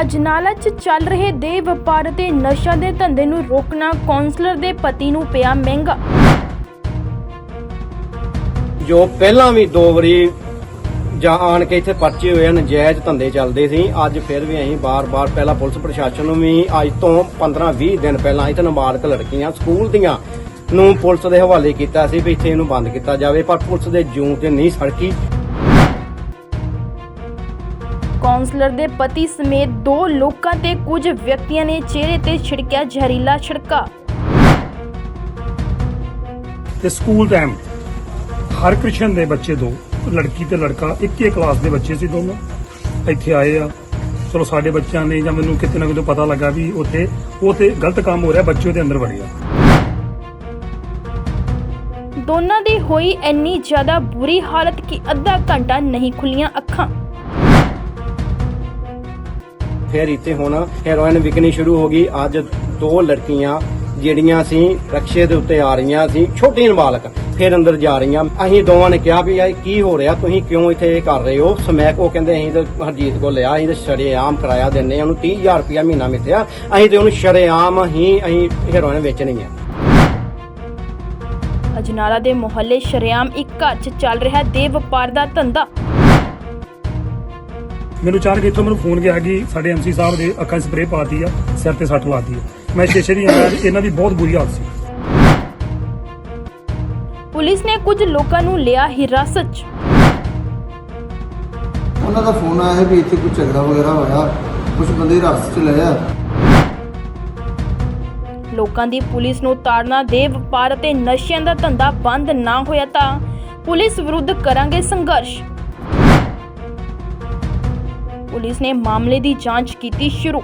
ਅਜਨਾਲਾ 'ਚ ਚੱਲ ਰਹੇ ਦੇ ਵਪਾਰ ਅਤੇ ਨਸ਼ਾ ਦੇ ਧੰਦੇ ਨੂੰ ਰੋਕਣਾ ਕੌਂਸਲਰ ਦੇ ਪਤੀ ਨੂੰ ਪਿਆ ਮਹਿੰਗਾ। ਜੋ ਪਹਿਲਾਂ ਵੀ ਦੋ ਵਾਰੀ ਜਾਂ ਆਣ ਕੇ ਇੱਥੇ ਪਰਚੇ ਹੋਏ ਨਜਾਇਜ਼ ਧੰਦੇ ਚੱਲਦੇ ਸੀ, ਅੱਜ ਫਿਰ ਵੀ ਅਸੀਂ ਬਾਰ-ਬਾਰ ਪਹਿਲਾਂ ਪੁਲਿਸ ਪ੍ਰਸ਼ਾਸਨ ਨੂੰ ਵੀ ਅੱਜ ਤੋਂ 15-20 ਦਿਨ ਪਹਿਲਾਂ ਇੱਥੇ ਨਾਬਾਲਗ ਲੜਕੀਆਂ ਸਕੂਲ ਦੀਆਂ ਨੂੰ ਪੁਲਿਸ ਦੇ ਹਵਾਲੇ ਕੀਤਾ ਸੀ ਵੀ ਇੱਥੇ ਇਹਨੂੰ ਬੰਦ ਕੀਤਾ ਜਾਵੇ, ਪਰ ਪੁਲਿਸ ਦੇ ਜੂੰ ਤੇ ਨਹੀਂ ਸੜਕੀ। ਕੌਂਸਲਰ ਦੇ ਪਤੀ ਸਮੇਤ ਦੋ ਲੋਕਾਂ ਤੇ ਕੁਝ ਵਿਅਕਤੀਆਂ ਨੇ ਚਿਹਰੇ ਤੇ ਛਿੜਕਿਆ ਜ਼ਹਿਰੀਲਾ ਛਿੜਕਾ। ਤੇ ਸਕੂਲ ਟਾਈਮ ਹਰ ਕ੍ਰਿਸ਼ਨ ਦੇ ਬੱਚੇ ਦੋ ਲੜਕੀ ਤੇ ਲੜਕਾ ਇੱਕੇ ਕਲਾਸ ਦੇ ਬੱਚੇ ਸੀ ਦੋਨੋਂ। ਇੱਥੇ ਆਏ ਆ। ਚਲੋ ਸਾਡੇ ਬੱਚਿਆਂ ਨੇ ਜਾਂ ਮੈਨੂੰ ਕਿਤੇ ਨਾ ਕਿਤੇ ਪਤਾ ਲੱਗਾ ਵੀ ਉੱਥੇ ਉਹ ਤੇ ਗਲਤ ਕੰਮ ਹੋ ਰਿਹਾ ਬੱਚੇ ਉਹਦੇ ਅੰਦਰ ਵੜ ਗਿਆ ਦੋਨਾਂ ਦੀ ਹੋਈ ਇੰਨੀ ਜ਼ਿਆਦਾ ਬੁਰੀ ਹਾਲਤ ਕਿ ਅੱਧਾ ਘੰਟਾ ਨਹੀਂ ਖੁੱਲੀਆਂ ਅੱਖਾਂ। ਫਿਰ ਇੱਥੇ ਹੁਣ ਹੈਰੋਇਨ ਵਿਕਣੀ ਸ਼ੁਰੂ ਹੋ ਗਈ। ਅੱਜ ਦੋ ਲੜਕੀਆਂ ਜਿਹੜੀਆਂ ਸੀ ਰਕਸ਼ੇ ਦੇ ਉੱਤੇ ਆ ਰਹੀਆਂ ਸੀ ਛੋਟੀ ਨਾਬਾਲਗ ਫਿਰ ਅੰਦਰ ਜਾ ਰਹੀਆਂ। ਅਸੀਂ ਦੋਵਾਂ ਨੇ ਕਿਹਾ ਵੀ ਇਹ ਕੀ ਹੋ ਰਿਹਾ? ਤੁਸੀਂ ਕਿਉਂ ਇੱਥੇ ਇਹ ਕਰ ਰਹੇ ਹੋ? ਸਮੈਕ ਉਹ ਕਹਿੰਦੇ, ਅਸੀਂ ਤਾਂ ਹਰਜੀਤ ਕੋਲ ਲਿਆ, ਅਸੀਂ ਤਾਂ ਸ਼ਰੇਆਮ ਕਿਰਾਇਆ ਦਿੰਨੇ ਆ ਉਹਨੂੰ 30000 ਰੁਪਇਆ ਮਹੀਨਾ ਮਿੱਥਿਆ ਅਸੀਂ ਤੇ ਉਹਨੂੰ ਸ਼ਰੇਆਮ ਹੀ ਅਸੀਂ ਹੈਰੋਇਨ ਵੇਚਣੀ ਹੈ। ਅਜਨਾਲਾ ਦੇ ਮੁਹੱਲੇ ਸ਼ਰੇਆਮ ਇੱਕ ਘਰ 'ਚ ਚੱਲ ਰਿਹਾ, ਦੇ ਵਪਾਰ ਦਾ ਧੰਦਾ। ਮੈਨੂੰ ਅਚਾਨਕ ਇੱਥੋਂ ਮੈਨੂੰ ਫੋਨ ਗਿਆ ਕਿ ਸਾਡੇ ਐਮਸੀ ਸਾਹਿਬ ਦੇ ਅੱਖਾਂ 'ਚ ਸਪਰੇਅ ਪਾਤੀ ਆ ਸਿਰ ਤੇ ਸੱਟ ਲਾਤੀ ਆ। ਮੈਂ ਸਟੇਸ਼ਨ ਹੀ ਆਇਆ ਇਹਨਾਂ ਦੀ ਬਹੁਤ ਬੁਰੀ ਹਾਲਤ ਸੀ। ਪੁਲਿਸ ਨੇ ਕੁਝ ਲੋਕਾਂ ਨੂੰ ਲਿਆ ਹਿਰਾਸਤ 'ਚ। ਉਹਨਾਂ ਦਾ ਫੋਨ ਆਇਆ ਵੀ ਇੱਥੇ ਕੋਈ ਝਗੜਾ ਵਗੈਰਾ ਹੋਇਆ ਕੁਝ ਬੰਦੇ ਰਸਤੇ ਚ ਲਏ ਆ। ਲੋਕਾਂ ਦੀ ਪੁਲਿਸ ਨੂੰ ਤਾੜਨਾ ਦੇ ਵਪਾਰ ਅਤੇ ਨਸ਼ਿਆਂ ਦਾ ਧੰਦਾ ਬੰਦ ਨਾ ਹੋਇਆ ਤਾਂ ਪੁਲਿਸ ਵਿਰੁੱਧ ਕਰਾਂਗੇ ਸੰਘਰਸ਼। ਪੁਲਿਸ ਨੇ ਮਾਮਲੇ ਦੀ ਜਾਂਚ ਕੀਤੀ ਸ਼ੁਰੂ।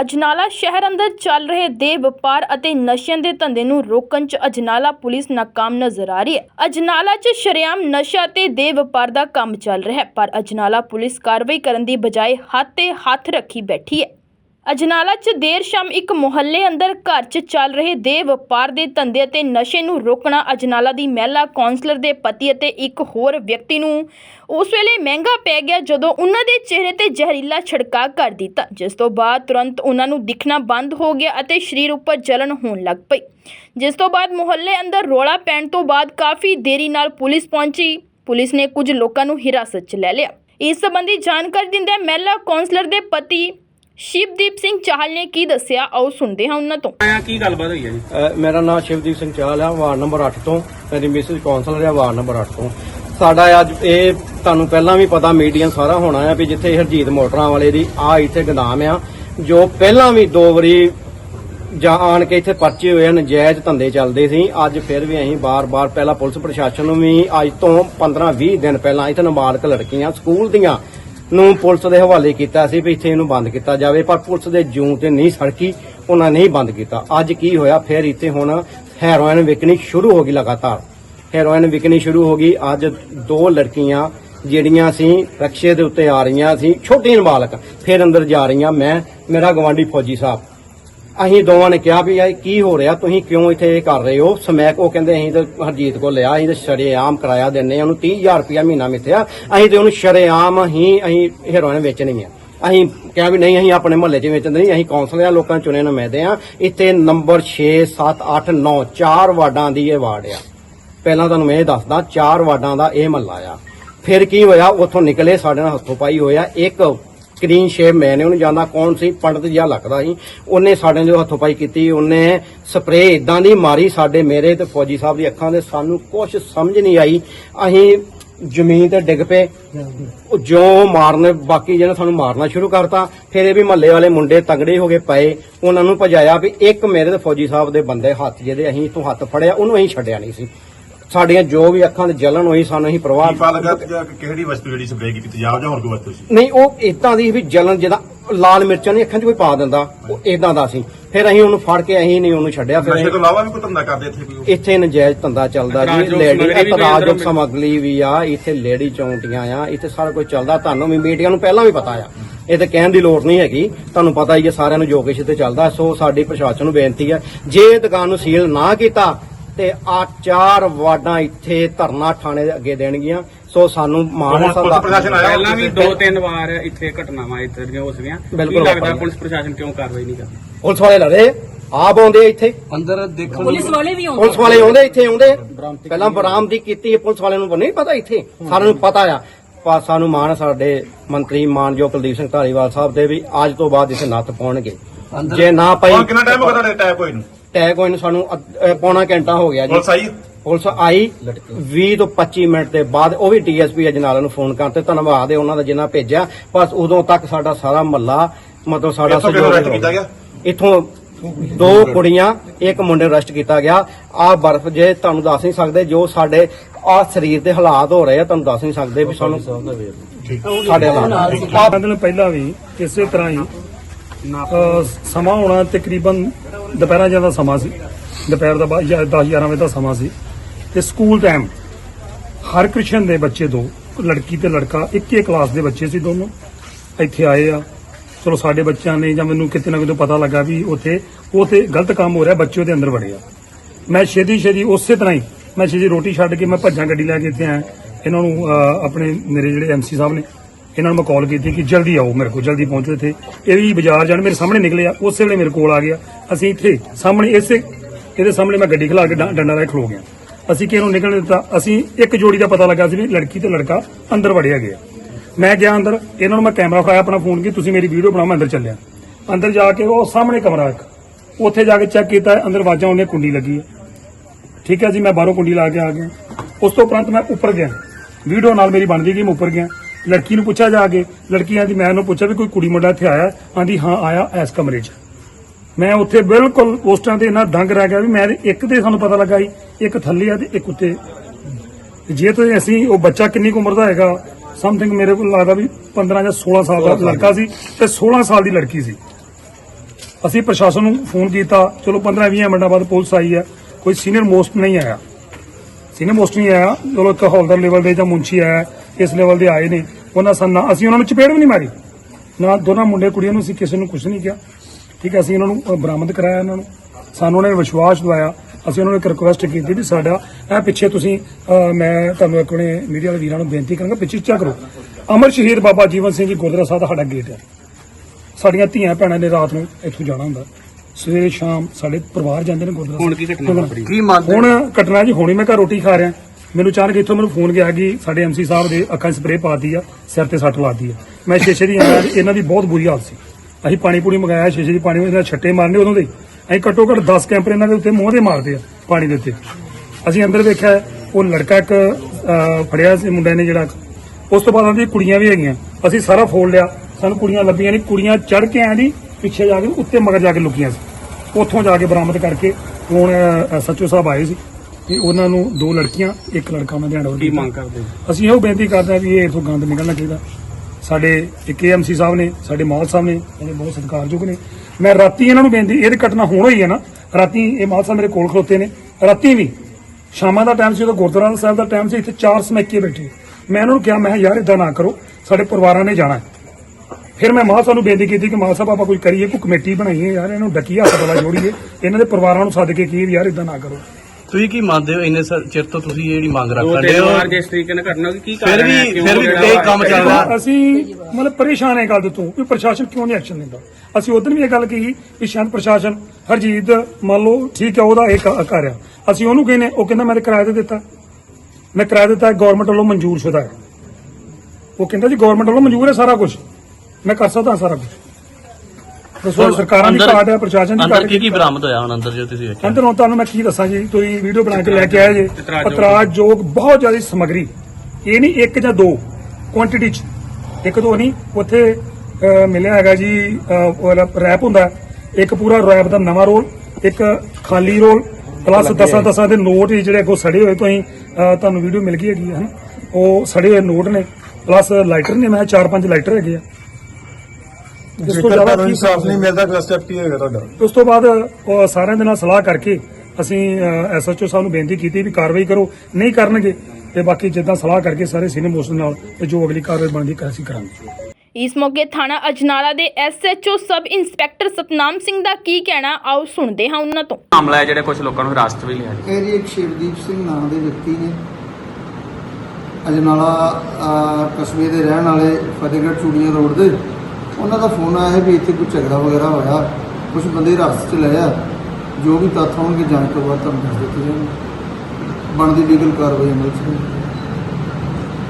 ਅਜਨਾਲਾ ਸ਼ਹਿਰ ਅੰਦਰ ਚੱਲ ਰਹੇ ਦੇ ਵਪਾਰ ਅਤੇ ਨਸ਼ਿਆਂ ਦੇ ਧੰਦੇ ਨੂੰ ਰੋਕਣ 'ਚ ਅਜਨਾਲਾ ਪੁਲਿਸ ਨਾਕਾਮ ਨਜ਼ਰ ਆ ਰਹੀ ਹੈ। ਅਜਨਾਲਾ 'ਚ ਸ਼ਰੇਆਮ ਨਸ਼ਾ ਤੇ ਦੇ ਵਪਾਰ ਦਾ ਕੰਮ ਚੱਲ ਰਿਹਾ ਹੈ, ਪਰ ਅਜਨਾਲਾ ਪੁਲਿਸ ਕਾਰਵਾਈ ਕਰਨ ਦੀ ਬਜਾਏ ਹੱਥ ਤੇ ਹੱਥ ਰੱਖੀ ਬੈਠੀ ਹੈ। ਅਜਨਾਲਾ 'ਚ ਦੇਰ ਸ਼ਾਮ ਇੱਕ ਮੁਹੱਲੇ ਅੰਦਰ ਘਰ 'ਚ ਚੱਲ ਰਹੇ ਦੇ ਵਪਾਰ ਦੇ ਧੰਦੇ ਅਤੇ ਨਸ਼ੇ ਨੂੰ ਰੋਕਣਾ ਅਜਨਾਲਾ ਦੀ ਮਹਿਲਾ ਕੌਂਸਲਰ ਦੇ ਪਤੀ ਅਤੇ ਇੱਕ ਹੋਰ ਵਿਅਕਤੀ ਨੂੰ ਉਸ ਵੇਲੇ ਮਹਿੰਗਾ ਪੈ ਗਿਆ ਜਦੋਂ ਉਹਨਾਂ ਦੇ ਚਿਹਰੇ ਤੇ ਜ਼ਹਿਰੀਲਾ ਛਿੜਕਾਅ ਕਰ ਦਿੱਤਾ, ਜਿਸ ਤੋਂ ਬਾਅਦ ਤੁਰੰਤ ਉਹਨਾਂ ਨੂੰ ਦਿਖਣਾ ਬੰਦ ਹੋ ਗਿਆ ਅਤੇ ਸਰੀਰ ਉੱਪਰ ਜਲਨ ਹੋਣ ਲੱਗ ਪਈ। ਜਿਸ ਤੋਂ ਬਾਅਦ ਮੁਹੱਲੇ ਅੰਦਰ ਰੌਲਾ ਪੈਣ ਤੋਂ ਬਾਅਦ ਕਾਫੀ ਦੇਰੀ ਨਾਲ ਪੁਲਿਸ ਪਹੁੰਚੀ। ਪੁਲਿਸ ਨੇ ਕੁਝ ਲੋਕਾਂ ਨੂੰ ਹਿਰਾਸਤ 'ਚ ਲੈ ਲਿਆ। ਇਸ ਸੰਬੰਧੀ ਜਾਣਕਾਰੀ ਦਿੰਦਿਆਂ ਮਹਿਲਾ ਕੌਂਸਲਰ ਦੇ ਪਤੀ ਸ਼ਿਵਦੀਪ ਸਿੰਘ ਚਾਹਲ ਨੇ ਕੀ ਦੱਸਿਆ? ਆਓ ਸੁਣਦੇ ਹਾਂ ਉਹਨਾਂ ਤੋਂ। ਆਇਆ ਕੀ ਗੱਲਬਾਤ ਹੋਈ ਹੈ ਜੀ? ਮੇਰਾ ਨਾਮ ਸ਼ਿਵਦੀਪ ਸਿੰਘ ਚਾਹਲ ਆ ਵਾਰਡ ਨੰਬਰ 8 ਤੋਂ। ਮੇਰੀ ਮਿਸਿਸ ਕਾਉਂਸਲਰ ਆ ਵਾਰਡ ਨੰਬਰ 8 ਤੋਂ। ਸਾਡਾ ਅੱਜ ਇਹ ਤੁਹਾਨੂੰ ਪਹਿਲਾਂ ਵੀ ਪਤਾ ਮੀਡੀਆ ਸਾਰਾ ਹੋਣਾ ਆ ਵੀ ਜਿੱਥੇ ਹਰਜੀਤ ਮੋਟਰਾਂ ਵਾਲੇ ਦੀ ਆ ਇੱਥੇ ਗਦਾਮ ਆ ਜੋ ਪਹਿਲਾਂ ਵੀ ਦੋ ਵਾਰੀ ਜਾਂ ਆਣ ਕੇ ਇੱਥੇ ਪਰਚੇ ਹੋਏ ਆ ਨਜਾਇਜ਼ ਧੰਦੇ ਚੱਲਦੇ ਸੀ। ਅੱਜ ਫਿਰ ਵੀ ਅਸੀਂ ਬਾਰ-ਬਾਰ ਪਹਿਲਾਂ ਪੁਲਿਸ ਪ੍ਰਸ਼ਾਸਨ ਨੂੰ ਵੀ ਅੱਜ ਤੋਂ 15-20 ਦਿਨ ਪਹਿਲਾਂ ਇੱਥੇ ਨਾਬਾਲਗ ਲੜਕੀਆਂ ਸਕੂਲ ਦੀਆਂ ਨੂੰ ਪੁਲਿਸ ਦੇ ਹਵਾਲੇ ਕੀਤਾ ਸੀ ਵੀ ਇੱਥੇ ਇਹਨੂੰ ਬੰਦ ਕੀਤਾ ਜਾਵੇ, ਪਰ ਪੁਲਿਸ ਦੇ ਜੂੰ ਤੇ ਨਹੀਂ ਸੜਕੀ ਉਹਨਾਂ ਨਹੀਂ ਬੰਦ ਕੀਤਾ। ਅੱਜ ਕੀ ਹੋਇਆ? ਫਿਰ ਇੱਥੇ ਹੁਣ ਹੈਰੋਇਨ ਵਿਕਣੀ ਸ਼ੁਰੂ ਹੋ ਗਈ ਲਗਾਤਾਰ। ਹੈਰੋਇਨ ਵਿਕਣੀ ਸ਼ੁਰੂ ਹੋ ਗਈ। ਅੱਜ ਦੋ ਲੜਕੀਆਂ ਜਿਹੜੀਆਂ ਸੀ, ਰਕਸ਼ੇ ਦੇ ਉੱਤੇ ਆ ਰਹੀਆਂ ਸੀ। ਛੋਟੀਆਂ ਬਾਲਕ, ਫਿਰ ਅੰਦਰ ਜਾ ਰਹੀਆਂ। ਮੈਂ, ਮੇਰਾ ਗਵਾਂਢੀ ਫੌਜੀ ਸਾਹਿਬ। ਅਸੀਂ ਦੋਵਾਂ ਨੇ ਕਿਹਾ ਵੀ ਇਹ ਕੀ ਹੋ ਰਿਹਾ, ਤੁਸੀਂ ਕਿਉਂ ਇੱਥੇ ਇਹ ਕਰ ਰਹੇ ਹੋ? ਸਮੈਕ ਉਹ ਕਹਿੰਦੇ, ਅਸੀਂ ਤਾਂ ਹਰਜੀਤ ਕੋਲ ਲਿਆ, ਅਸੀਂ ਤਾਂ ਸ਼ਰੇਆਮ ਕਿਰਾਇਆ ਦਿੰਨੇ ਉਹਨੂੰ 30000 ਰੁਪਇਆ ਮਹੀਨਾ ਮਿੱਥਿਆ। ਅਸੀਂ ਤੇ ਉਹਨੂੰ ਸ਼ਰੇਆਮ ਹੀ ਅਸੀਂ ਹੈਰੋਇਨ ਵੇਚਣੀ ਆ। ਅਸੀਂ ਕਿਹਾ ਵੀ ਨਹੀਂ, ਅਸੀਂ ਆਪਣੇ ਮਹੱਲੇ 'ਚ ਵੇਚਦੇ ਨਹੀਂ ਅਸੀਂ ਕੌਂਸਲਰ ਆ ਲੋਕਾਂ ਨੂੰ ਚੁਣੇ ਨੁਮਾਇੰਦੇ ਆ ਇੱਥੇ ਨੰਬਰ 6 7 8 9 ਚਾਰ ਵਾਰਡਾਂ ਦੀ ਇਹ ਵਾਰਡ ਆ। ਪਹਿਲਾਂ ਤੁਹਾਨੂੰ ਮੈਂ ਇਹ ਦੱਸਦਾ, ਚਾਰ ਵਾਰਡਾਂ ਦਾ ਇਹ ਮਹੱਲਾ ਆ। ਫਿਰ ਕੀ ਹੋਇਆ, ਉੱਥੋਂ ਨਿਕਲੇ, ਸਾਡੇ ਨਾਲ ਹੱਥੋਂ ਪਾਈ ਹੋਇਆ, ਇੱਕ ਸਕਰੀਨ ਸ਼ੇਪ ਮੈਂ ਨੇ, ਉਹਨੂੰ ਜਾਂਦਾ ਕੌਣ ਸੀ, ਪੰਡਤ ਜਿਹਾ ਲੱਗਦਾ ਸੀ। ਉਹਨੇ ਸਾਡੇ ਜੋ ਹੱਥੋਂ ਪਾਈ ਕੀਤੀ, ਉਹਨੇ ਸਪਰੇਅ ਇਦਾਂ ਦੀ ਮਾਰੀ ਸਾਡੇ ਮੇਰੇ ਤੇ ਫੌਜੀ ਸਾਹਿਬ ਦੀ ਅੱਖਾਂ ਦੇ ਸਾਨੂੰ ਕੁਝ ਸਮਝ ਨਹੀਂ ਆਈ। ਅਸੀਂ ਜ਼ਮੀਨ ਤੇ ਡਿੱਗ ਪਏ। ਜੋ ਮਾਰਨੇ, ਬਾਕੀ ਜਿਹਨੇ ਸਾਨੂੰ ਮਾਰਨਾ ਸ਼ੁਰੂ ਕਰਤਾ, ਫਿਰ ਇਹ ਵੀ ਮਹੱਲੇ ਵਾਲੇ ਮੁੰਡੇ ਤਗੜੇ ਹੋ ਗਏ ਪਏ। ਉਹਨਾਂ ਨੂੰ ਭਜਾਇਆ ਵੀ ਇੱਕ ਮੇਰੇ ਤੇ ਫੌਜੀ ਸਾਹਿਬ ਦੇ ਬੰਦੇ ਹੱਥ, ਜਿਹਦੇ ਅਸੀਂ ਤੋਂ ਹੱਥ ਫੜਿਆ, ਉਹਨੂੰ ਅਸੀਂ ਛੱਡਿਆ ਨਹੀਂ ਸੀ। ਸਾਡੀਆਂ ਜੋ ਵੀ ਅੱਖਾਂ ਦੇ ਜਲਨ ਹੋਈ ਸਾਨੂੰ ਅਸੀਂ ਪ੍ਰਵਾਹ ਪਤਾ ਲੱਗਾ ਕਿ ਕਿਹੜੀ ਵਸਤੂ ਜਿਹੜੀ ਸਪਰੇਅ ਕੀਤੀ ਤੇਜ਼ਾਬ ਜਾਂ ਹੋਰ ਕੋਈ ਵਸਤੂ ਸੀ? ਨਹੀਂ ਉਹ ਇਦਾਂ ਦੀ ਵੀ ਜਲਨ ਜਿਹਦਾ ਲਾਲ ਮਿਰਚਾਂ ਨਹੀਂ ਅੱਖਾਂ 'ਚ ਕੋਈ ਪਾ ਦਿੰਦਾ ਉਹ ਇਦਾਂ ਦਾ ਸੀ। ਫਿਰ ਅਸੀਂ ਉਹਨੂੰ ਫੜ ਕੇ ਅਸੀਂ ਨਹੀਂ ਉਹਨੂੰ ਛੱਡਿਆ ਫਿਰ ਨਸ਼ੇ ਅਸੀਂ- ਤੋਂ ਇਲਾਵਾ ਵੀ ਕੋਈ ਧੰਦਾ ਕਰਦੇ ਇੱਥੇ ਕੋਈ? ਇੱਥੇ ਨਜਾਇਜ਼ ਧੰਦਾ ਚੱਲਦਾ ਜੀ। ਲੇਡੀ ਸਮੱਗਰੀ ਵੀ ਅੰਦਰ ਸਮੱਗਰੀ ਵੀ ਆ ਇੱਥੇ ਲੇਡੀ ਚੌਂਟੀਆਂ ਆ ਇੱਥੇ ਸਾਰਾ ਕੁਝ ਚੱਲਦਾ। ਤੁਹਾਨੂੰ ਵੀ ਮੀਡੀਆ ਨੂੰ ਪਹਿਲਾਂ ਵੀ ਪਤਾ ਆ। ਇਹ ਤੇ ਕਹਿਣ ਦੀ ਲੋੜ ਨਹੀਂ ਹੈਗੀ। ਤੁਹਾਨੂੰ ਪਤਾ ਹੀ ਹੈ ਸਾਰਿਆਂ ਨੂੰ ਜੋ ਕੁਛ ਇੱਥੇ ਚੱਲਦਾ ਸੋ ਸਾਡੀ ਪ੍ਰਸ਼ਾਸਨ ਨੂੰ ਬੇਨਤੀ ਹੈ ਜੇ ਇਹ ਦੁਕਾਨ ਨੂੰ ਸੀਲ ਨਾ ਕੀਤਾ ਤੇ ਆ ਚਾਰ ਵਾਰਡਾਂ ਇੱਥੇ ਧਰਨਾ ਥਾਣੇ ਦੇ ਅੱਗੇ ਦੇਣਗੀਆਂ। ਸੋ ਸਾਨੂੰ ਮਾਣ ਹੈ ਹੁਣ ਪੁਲਿਸ ਸਾਡਾ ਪ੍ਰਸ਼ਾਸਨ ਆਇਆ। ਪਹਿਲਾਂ ਵੀ? ਦੋ ਤਿੰਨ ਵਾਰ ਇੱਥੇ ਘਟਨਾਵਾਂ ਇੱਧਰ ਦੀਆਂ ਹੋ ਸਕੀਆਂ। ਕੀ ਲੱਗਦਾ। ਪੁਲਿਸ ਪ੍ਰਸ਼ਾਸਨ ਕਿਉਂ ਕਾਰਵਾਈ ਨਹੀਂ ਕਰਦੀ? ਪੁਲਿਸ ਵਾਲੇ ਲੜੇ ਆਪ ਆਉਂਦੇ ਇੱਥੇ। ਅੰਦਰ ਦੇਖਣ ਪੁਲਿਸ ਵਾਲੇ ਵੀ ਆਉਂਦੇ ਪੁਲਿਸ ਵਾਲੇ ਆਉਂਦੇ ਇੱਥੇ ਆਉਂਦੇ। ਪਹਿਲਾਂ ਬਰਾਮਦੀ ਕੀਤੀ ਪੁਲਿਸ ਵਾਲਿਆਂ ਨੂੰ ਨਹੀਂ ਪਤਾ ਇੱਥੇ। ਸਾਰਿਆਂ ਨੂੰ ਪਤਾ ਆ। ਪਰ ਸਾਨੂੰ ਮਾਣ ਹੈ ਸਾਡੇ ਮੰਤਰੀ ਮਾਨਯੋਗ ਕੁਲਦੀਪ ਸਿੰਘ ਧਾਲੀਵਾਲ ਸਾਹਿਬ ਦੇ ਵੀ ਅੱਜ ਤੋਂ ਬਾਅਦ ਇੱਥੇ ਨੱਥ ਪਾਉਣਗੇ। ਜੇ ਨਾ ਪਈ ਕਿੰਨਾ ਟਾਈਮ ਹੋ ਗਿਆ ਤੁਹਾਡੇ ਟੈਪ ਹੋਏ ਨੂੰ? ਟੈਗ ਹੋਏ ਨੂੰ ਸਾਨੂੰ ਅੱਧ- ਅਹ ਪੌਣਾ ਘੰਟਾ ਹੋ ਗਿਆ ਜੀ। ਪੁਲਿਸ ਆਈ? ਪੁਲਿਸ ਆਈ 20 ਤੋਂ 25 ਮਿੰਟ ਦੇ ਬਾਅਦ ਉਹ ਵੀ ਡੀਐਸਪੀ ਅਜਨਾਲਾ ਨੂੰ ਫੋਨ ਕਰਤੇ ਧੰਨਵਾਦ ਹੈ ਉਹਨਾਂ ਦਾ ਜਿੰਨਾ ਭੇਜਿਆ। ਬਸ ਉਦੋਂ ਤੱਕ ਸਾਡਾ ਸਾਰਾ ਮੱਲਾ ਮਤਲਬ ਸਾਡਾ ਇੱਥੋਂ ਕਿਹਨੂੰ arrest ਕੀਤਾ ਗਿਆ? ਇੱਥੋਂ ਦੋ ਕੁੜੀਆਂ ਇੱਕ ਮੁੰਡੇ ਨੂੰ ਅਰੈਸਟ ਕੀਤਾ ਗਿਆ। ਆ ਬਰਫ਼ ਜੇ ਤੁਹਾਨੂੰ ਦੱਸ ਨਹੀਂ ਸਕਦੇ ਜੋ ਸਾਡੇ ਆ ਸਰੀਰ ਦੇ ਹਾਲਾਤ ਹੋ ਰਹੇ ਆ ਤੁਹਾਨੂੰ ਦੱਸ ਨਹੀਂ ਸਕਦੇ ਵੀ ਸਾਨੂੰ ਸਾਡੇ ਹਾਲਾਤ। ਦਿਨ ਪਹਿਲਾਂ ਵੀ ਇਸੇ ਤਰ੍ਹਾਂ ਹੀ ਸਮਾਂ ਹੋਣਾ ਤਕਰੀਬਨ ਦੁਪਹਿਰਾਂ ਜਿਹਾ ਦਾ ਸਮਾਂ ਸੀ। ਦੁਪਹਿਰ ਦਾ 10 11 ਵਜੇ ਦਾ ਸਮਾਂ ਸੀ। ਤੇ ਸਕੂਲ ਟਾਈਮ ਹਰ ਕ੍ਰਿਸ਼ਨ ਦੇ ਬੱਚੇ ਦੋ, ਲੜਕੀ ਤੇ ਲੜਕਾ, ਇੱਕੇ ਕਲਾਸ ਦੇ ਬੱਚੇ ਸੀ ਦੋਨੋਂ। ਇੱਥੇ ਆਏ ਆ। ਚਲੋ ਸਾਡੇ ਬੱਚਿਆਂ ਨੇ ਜਾਂ ਮੈਨੂੰ ਕਿਤੇ ਨਾ ਕਿਤੇ ਪਤਾ ਲੱਗਾ ਵੀ ਉੱਥੇ, ਉਹ ਤੇ ਗਲਤ ਕੰਮ ਹੋ ਰਿਹਾ, ਬੱਚੇ ਉਹਦੇ ਅੰਦਰ ਵੜੇ ਆ। ਮੈਂ ਛੇਦੀ ਛੇਦੀ ਉਸੇ ਤਰ੍ਹਾਂ ਹੀ, ਮੈਂ ਛੇਦੀ ਰੋਟੀ ਛੱਡ ਕੇ ਮੈਂ ਭੱਜਾਂ ਗੱਡੀ ਲੈ ਕੇ ਇੱਥੇ ਆਇਆ। ਇਹਨਾਂ ਨੂੰ ਆਪਣੇ ਮੇਰੇ ਜਿਹੜੇ ਐਮਸੀ ਸਾਹਿਬ ਨੇ ਇਹਨਾਂ ਨੂੰ ਮੈਂ ਕਾਲ ਕੀਤੀ ਕਿ ਜਲਦੀ ਆਓ ਮੇਰੇ ਕੋਲ, ਜਲਦੀ ਪਹੁੰਚੋ ਇੱਥੇ। ਇਹ ਵੀ ਬਾਜ਼ਾਰ ਜਾਣ, ਮੇਰੇ ਸਾਹਮਣੇ ਨਿਕਲਿਆ ਉਸੇ ਵੇਲੇ ਮੇਰੇ ਕੋਲ ਆ ਗਿਆ। ਅਸੀਂ ਇੱਥੇ ਸਾਹਮਣੇ ਇਸੇ, ਇਹਦੇ ਸਾਹਮਣੇ ਮੈਂ ਗੱਡੀ ਖਿਲਾ ਕੇ ਡੰ- ਡੰਡਾ ਲੈ ਖਲੋ ਗਿਆ। ਅਸੀਂ ਕਿਹਨੂੰ ਨਿਕਲਣ ਦਿੱਤਾ? ਅਸੀਂ ਇੱਕ ਜੋੜੀ ਦਾ ਪਤਾ ਲੱਗਾ ਸੀ ਵੀ ਲੜਕੀ ਤੇ ਲੜਕਾ ਅੰਦਰ ਵੜਿਆ ਗਿਆ। ਮੈਂ ਗਿਆ ਅੰਦਰ, ਇਹਨਾਂ ਨੂੰ ਮੈਂ ਕੈਮਰਾ ਫੜਾਇਆ ਆਪਣਾ ਫੋਨ ਕੀ ਤੁਸੀਂ ਮੇਰੀ ਵੀਡੀਓ ਬਣਾਓ, ਮੈਂ ਅੰਦਰ ਚੱਲਿਆ। ਅੰਦਰ ਜਾ ਕੇ ਉਹ ਸਾਹਮਣੇ ਕਮਰਾ ਇੱਕ, ਉੱਥੇ ਜਾ ਕੇ ਚੈੱਕ ਕੀਤਾ, ਅੰਦਰ ਵਾਜਾਂ ਉਹਨੇ ਕੁੰਡੀ ਲੱਗੀ ਹੈ ਠੀਕ ਹੈ ਜੀ, ਮੈਂ ਬਾਹਰੋਂ ਕੁੰਡੀ ਲਾ ਕੇ ਆ ਗਿਆ। ਉਸ ਤੋਂ ਉਪਰੰਤ ਮੈਂ ਉੱਪਰ ਗਿਆ। ਵੀਡੀਓ ਨਾਲ ਮੇਰੀ ਬਣਦੀ ਗਈ, ਮੈਂ ਉੱਪਰ ਗਿਆ। ਲੜਕੀ ਨੂੰ ਪੁੱਛਿਆ ਜਾ ਕੇ ਲੜਕੀ ਆਂਦੀ ਮੈਂ ਉਹਨੂੰ ਪੁੱਛਿਆ ਵੀ ਕੋਈ ਕੁੜੀ ਮੁੰਡਾ ਇੱਥੇ ਆਇਆ? ਆਂਦੀ ਹਾਂ ਆਇਆ ਇਸ ਕਮਰੇ 'ਚ। ਮੈਂ ਉੱਥੇ ਬਿਲਕੁਲ ਉਸ ਟਾਈਮ ਤੇ ਇੰਨਾ ਦੰਗ ਰਹਿ ਗਿਆ ਵੀ ਮੈਂ ਇੱਕ ਤੇ ਸਾਨੂੰ ਪਤਾ ਲੱਗਾ ਸੀ ਇੱਕ ਥੱਲੇ ਆ ਤੇ ਇੱਕ ਉੱਤੇ। ਜੇ ਤੇ ਅਸੀਂ ਉਹ ਬੱਚਾ ਕਿੰਨੀ ਕੁ ਉਮਰ ਦਾ ਹੈਗਾ ਸਮਥਿੰਗ ਮੇਰੇ ਕੋਲ ਲੱਗਦਾ ਵੀ 15 ਜਾਂ 16 ਸਾਲ ਦਾ ਲੜਕਾ ਸੀ ਤੇ 16 ਸਾਲ ਦੀ ਲੜਕੀ ਸੀ। ਅਸੀਂ ਪ੍ਰਸ਼ਾਸਨ ਨੂੰ ਫੋਨ ਕੀਤਾ ਚਲੋ 15 20 ਮਿੰਟਾਂ ਬਾਅਦ ਪੁਲਿਸ ਆਈ ਹੈ ਕੋਈ ਸੀਨੀਅਰ ਮੋਸਟ ਨਹੀਂ ਆਇਆ। ਸੀਨੀਅਰ ਮੋਸਟ ਨਹੀਂ ਆਇਆ ਚਲੋ ਇੱਕ ਹੌਲਦਾਰ ਲੈਵਲ ਦੇ ਜਾਂ ਮੁੰਸ਼ੀ ਆਇਆ ਇਸ ਲੈਵਲ ਦੇ ਆਏ ਨੇ। ਉਹਨਾਂ ਸਨ ਨਾ ਅਸੀਂ ਉਹਨਾਂ ਨੂੰ ਚਪੇੜ ਵੀ ਨਹੀਂ ਮਾਰੀ ਨਾ ਦੋਨਾਂ ਮੁੰਡੇ ਕੁੜੀਆਂ ਨੂੰ ਅਸੀਂ ਕਿਸੇ ਨੂੰ ਕੁਝ ਨਹੀਂ ਕਿਹਾ। ਠੀਕ ਹੈ ਅਸੀਂ ਉਹਨਾਂ ਨੂੰ ਬਰਾਮਦ ਕਰਾਇਆ ਇਹਨਾਂ ਨੂੰ। ਸਾਨੂੰ ਉਹਨਾਂ ਨੇ ਵਿਸ਼ਵਾਸ ਦਿਵਾਇਆ। ਅਸੀਂ ਉਹਨਾਂ ਨੂੰ ਇੱਕ ਰਿਕੁਐਸਟ ਕੀਤੀ ਵੀ ਸਾਡਾ ਇਹ ਪਿੱਛੇ ਤੁਸੀਂ ਮੈਂ ਤੁਹਾਨੂੰ ਆਪਣੇ ਮੀਡੀਆ ਵਾਲੇ ਵੀਰਾਂ ਨੂੰ ਬੇਨਤੀ ਕਰਾਂਗਾ ਪਿੱਛੇ ਚੈੱਕ ਕਰੋ। ਅਮਰ ਸ਼ਹੀਦ ਬਾਬਾ ਜੀਵਨ ਸਿੰਘ ਜੀ ਗੁਰਦੁਆਰਾ ਸਾਹਿਬ ਦਾ ਸਾਡਾ ਗੇਟ ਹੈ। ਸਾਡੀਆਂ ਧੀਆਂ ਭੈਣਾਂ ਨੇ ਰਾਤ ਨੂੰ ਇੱਥੋਂ ਜਾਣਾ ਹੁੰਦਾ। ਸਵੇਰੇ ਸ਼ਾਮ ਸਾਡੇ ਪਰਿਵਾਰ ਜਾਂਦੇ ਨੇ ਗੁਰਦੁਆਰਾ ਹੁਣ ਕੀ ਘਟਨਾ ਵਾਪਰੀ? ਹੁਣ ਘਟਨਾ ਜੀ ਹੋਣੀ ਮੈਂ ਘਰ ਰੋਟੀ ਖਾ ਰਿਹਾ। ਮੈਨੂੰ ਅਚਾਨਕ ਇੱਥੋਂ ਮੈਨੂੰ ਫੋਨ ਗਿਆ ਕਿ ਸਾਡੇ ਐਮਸੀ ਸਾਹਿਬ ਦੇ ਅੱਖਾਂ 'ਚ ਸਪਰੇਅ ਪਾਤੀ ਆ, ਸਿਰ ਤੇ ਸੱਟ ਲਾਤੀ ਆ। ਮੈਂ ਸ਼ੀਸ਼ੇ ਦੀ ਆਇਆ ਇਹਨਾਂ ਦੀ ਬਹੁਤ ਬੁਰੀ ਹਾਲਤ ਸੀ। ਅਸੀਂ ਪਾਣੀ ਪੂਣੀ ਮੰਗਾਇਆ ਸ਼ੀਸ਼ੇ ਦੀ ਪਾਣੀ ਇਹਨਾਂ ਦੇ ਛੱਟੇ ਮਾਰਨੇ ਉਦੋਂ ਦੇ। ਅਸੀਂ ਘੱਟੋ ਘੱਟ 10 ਕੈਂਪਰ ਇਹਨਾਂ ਦੇ ਉੱਤੇ ਮੂੰਹ ਦੇ ਮਾਰਦੇ ਆ ਪਾਣੀ ਦੇ ਉੱਤੇ। ਅਸੀਂ ਅੰਦਰ ਵੇਖਿਆ, ਉਹ ਲੜਕਾ ਇੱਕ ਫੜਿਆ ਸੀ ਮੁੰਡੇ ਨੇ ਜਿਹੜਾ। ਉਸ ਤੋਂ ਬਾਅਦ ਆਂਦੀ ਕੁੜੀਆਂ ਵੀ ਹੈਗੀਆਂ। ਅਸੀਂ ਸਾਰਾ ਫੋਲ ਲਿਆ। ਸਾਨੂੰ ਕੁੜੀਆਂ ਲੱਭੀਆਂ ਨਹੀਂ। ਕੁੜੀਆਂ ਚੜ ਕੇ ਆਂਦੀ ਪਿੱਛੇ ਜਾ ਕੇ ਉੱਤੇ ਮਗਰ ਜਾ ਕੇ ਲੁਕੀਆਂ ਸੀ। ਉੱਥੋਂ ਜਾ ਕੇ ਬਰਾਮਦ ਕਰਕੇ ਹੁਣ ਸੱਚੋ ਸਾਹਿਬ ਆਏ ਸੀ। ਕਿ ਉਹਨਾਂ ਨੂੰ ਦੋ ਲੜਕੀਆਂ ਇੱਕ ਲੜਕਾ ਉਹਨਾਂ ਦੇ ਹੈਂਡਓਵਰ ਕੀ ਮੰਗ ਕਰਦੇ? ਅਸੀਂ ਇਹੋ ਬੇਨਤੀ ਕਰਦੇ ਹਾਂ ਵੀ ਇਹ ਇਥੋਂ ਗੰਦ ਨਿਕਲਣਾ ਚਾਹੀਦਾ। ਸਾਡੇ ਇੱਕ ਐਮਸੀ ਸਾਹਿਬ ਨੇ ਸਾਡੇ ਮਾਲ ਸਾਹਿਬ ਨੇ ਜਿਹੜੇ ਬਹੁਤ ਸਤਿਕਾਰਯੋਗ ਨੇ। ਮੈਂ ਰਾਤੀ ਇਹਨਾਂ ਨੂੰ ਬੇਨਤੀ ਇਹ ਤੇ ਘਟਨਾ ਹੋਣ ਹੋਈ ਹੈ ਨਾ ਰਾਤੀ ਇਹ ਮਾਲ ਸਾਹਿਬ ਮੇਰੇ ਕੋਲ ਖਲੋਤੇ ਨੇ। ਰਾਤੀ ਵੀ ਸ਼ਾਮਾਂ ਦਾ ਟਾਈਮ ਸੀ ਉਦੋਂ ਗੁਰਦੁਆਰਾ ਸਾਹਿਬ ਦਾ ਟਾਈਮ ਸੀ ਇੱਥੇ ਚਾਰ ਸਮੈਕੇ ਬੈਠੇ। ਮੈਂ ਇਹਨਾਂ ਨੂੰ ਕਿਹਾ ਮੈਂ ਯਾਰ ਇਦਾਂ ਨਾ ਕਰੋ ਸਾਡੇ ਪਰਿਵਾਰਾਂ ਨੇ ਜਾਣਾ ਫਿਰ ਮੈਂ ਮਾਲ ਸਾਹਿਬ ਨੂੰ ਬੇਨਤੀ ਕੀਤੀ ਕਿ ਮਾਲ ਸਾਹਿਬ ਆਪਾਂ ਕੋਈ ਕਰੀਏ ਕੋਈ ਕਮੇਟੀ ਬਣਾਈਏ ਯਾਰ ਇਹਨੂੰ ਡੱਕੀ ਹੱਥ ਬਲਾ ਜੋੜੀਏ। ਇਹਨਾਂ ਦੇ ਪਰਿਵਾਰਾਂ ਨੂੰ ਸੱਦ ਕੇ ਕੀ ਯਾਰ ਇਦਾਂ ਨਾ ਕਰੋ। ਤੁਸੀਂ ਕੀ ਮੰਨਦੇ ਹੋ? ਇੰਨੇ ਸ- ਚਿਰ ਤੋਂ ਤੁਸੀਂ ਇਹ ਜਿਹੜੀ ਮੰਗ ਰੱਖ ਦੋ ਰਹੇ ਤਿੰਨ ਹੋ। ਵਾਰ ਜਿਸ ਤਰੀਕੇ ਨਾਲ ਘਟਨਾ ਹੋਈ ਕੀ ਫਿਰ ਵੀ- ਕਿਉਂ ਫਿਰ ਵੀ ਜਿਹੜਾ ਇਹ ਕੰਮ ਚੱਲ ਰਿਹਾ। ਅਸੀਂ ਮਤਲਬ ਪਰੇਸ਼ਾਨ ਹੈ ਗੱਲ ਤੋਂ ਵੀ ਪ੍ਰਸ਼ਾਸਨ ਕਿਉਂ ਨਹੀਂ ਐਕਸ਼ਨ ਲੈਂਦਾ? ਅਸੀਂ ਉਦੋਂ ਵੀ ਇਹ ਗੱਲ ਕਹੀ ਵੀ ਸ਼ਾਇਦ ਪ੍ਰਸ਼ਾਸਨ ਹਰਜੀਤ ਮੰਨ ਲਓ ਠੀਕ ਹੈ ਉਹਦਾ ਇੱਕ ਕਰ ਰਿਹਾ ਅਸੀਂ ਉਹਨੂੰ ਕਹਿੰਨੇ ਉਹ ਕਹਿੰਦਾ ਮੈਂ ਤੇ ਕਿਰਾਏ ਤੇ ਦਿੱਤਾ। ਮੈਂ ਕਿਰਾਏ ਦਿੱਤਾ ਗਵਰਨਮੈਂਟ ਵੱਲੋਂ ਮਨਜ਼ੂਰ ਸ਼ੁਦਾ ਹੈ। ਉਹ ਕਹਿੰਦਾ ਜੀ ਗਵਰਨਮੈਂਟ ਵੱਲੋਂ ਮਨਜ਼ੂਰ ਹੈ ਸਾਰਾ ਕੁਝ ਮੈਂ ਕਰ ਸਕਦਾ ਸਾਰਾ ਕੁਝ ਦੱਸੋ ਸਰਕਾਰਾਂ ਦੀ ਅੰਦਰ- ਕਾਰਡ ਹੈ ਪ੍ਰਸ਼ਾਸਨ ਦੀ ਅੰਦਰ ਕਾਰਡ ਕੀ ਕੀ ਬਰਾਮਦ ਹੋਇਆ ਹੁਣ ਅੰਦਰ ਜੋ ਤੁਸੀਂ ਵੇਖਿਆ? ਅੰਦਰ ਹੁਣ ਤੁਹਾਨੂੰ ਮੈਂ ਕੀ ਦੱਸਾਂ ਜੀ ਤੁਸੀਂ ਵੀਡੀਓ ਬਣਾ ਕੇ ਲੈ ਕੇ ਆਏ ਜੇ। ਇਤਰਾਜ਼ਯੋਗ ਬਹੁਤ ਜ਼ਿਆਦਾ ਸਮਗਰੀ। ਇਹ ਨਹੀਂ ਇੱਕ ਜਾਂ ਦੋ ਕੁਆਂਟੀਟੀ ਚ। ਇੱਕ ਦੋ ਨਹੀਂ ਉੱਥੇ ਮਿਲਿਆ ਹੈਗਾ ਜੀ ਰੈਪ ਹੁੰਦਾ। ਇੱਕ ਪੂਰਾ ਰੈਪ ਦਾ ਨਵਾਂ ਰੋਲ ਇੱਕ ਖਾਲੀ ਰੋਲ ਪਲੱਸ ਦਸਾਂ ਦਸਾਂ ਦੇ ਨੋਟ ਜਿਹੜੇ ਅੱਗੋਂ ਸੜੇ ਹੋਏ ਤੁਸੀਂ ਤੁਹਾਨੂੰ ਵੀਡੀਓ ਮਿਲ ਗਈ ਹੈਗੀ ਹੈ ਹਨਾ ਉਹ ਸੜੇ ਹੋਏ ਨੋਟ ਨੇ ਪਲੱਸ ਲਾਈਟਰ ਨੇ ਮੈਂ ਚਾਰ ਪੰਜ ਲਾਈਟਰ ਹੈਗੇ ਆ। ਇਸ ਤੋਂ ਜ਼ਿਆਦਾ ਕੀ ਇਨਸਾਫ ਨਹੀਂ ਮਿਲਦਾ ਅਗਲਾ ਸਟੈਪ ਕੀ ਹੋਏਗਾ ਤੁਹਾਡਾ? ਉਸ ਤੋਂ ਬਾਅਦ ਉਹ ਸਾਰਿਆਂ ਦੇ ਨਾਲ ਸਲਾਹ ਕਰਕੇ ਅਸੀਂ ਐਸਐਚਓ ਸਾਹਿਬ ਨੂੰ ਬੇਨਤੀ ਕੀਤੀ ਵੀ ਕਾਰਵਾਈ ਕਰੋ। ਨਹੀਂ ਕਰਨਗੇ ਤੇ ਬਾਕੀ ਜਿੱਦਾਂ ਸਲਾਹ ਕਰਕੇ ਸਾਰੇ ਸੀਨੀਅਰ ਮੋਸਟ ਨਾਲ ਤੇ ਜੋ ਅਗਲੀ ਕਾਰਵਾਈ ਬਣਦੀ ਕਰ ਅਸੀਂ ਕਰਾਂਗੇ। ਇਸ ਮੌਕੇ ਥਾਣਾ ਅਜਨਾਲਾ ਦੇ SHO sub inspector Satnam Singh ਦਾ ਕੀ ਕਹਿਣਾ ਆਓ ਸੁਣਦੇ ਹਾਂ ਉਹਨਾਂ ਤੋਂ। ਮਾਮਲਾ ਹੈ ਜਿਹੜੇ ਕੁਝ ਲੋਕਾਂ ਨੂੰ ਹਿਰਾਸਤ ਵੀ ਲਿਆ। ਇਹ ਜੀ ਇੱਕ ਸ਼ਿਵਦੀਪ ਸਿੰਘ ਨਾਂ ਦੇ ਵਿਅਕਤੀ ਨੇ। ਅਜਨਾਲਾ ਕਸਬੇ ਦੇ ਰਹਿਣ ਵਾਲੇ ਫਤਿਹਗੜ੍ਹ ਚੂੜੀਆਂ ਰੋਡ ਦੇ ਉਹਨਾਂ ਦਾ ਫੋਨ ਆਇਆ ਹੈ ਵੀ ਇੱਥੇ ਕੋਈ ਝਗੜਾ ਵਗੈਰਾ ਹੋਇਆ ਕੁਝ ਬੰਦੇ ਰਸਤੇ 'ਚ ਲਏ ਆ। ਜੋ ਵੀ ਤੱਥ ਹੋਣਗੇ ਜਾਣ ਤੋਂ ਬਾਅਦ ਤੁਹਾਨੂੰ ਦੱਸ ਦਿੱਤੇ ਜਾਣਗੇ। ਬਣਦੀ ਲੀਗਲ ਕਾਰਵਾਈ ਅਮਲ 'ਚ ਹੋਵੇਗੀ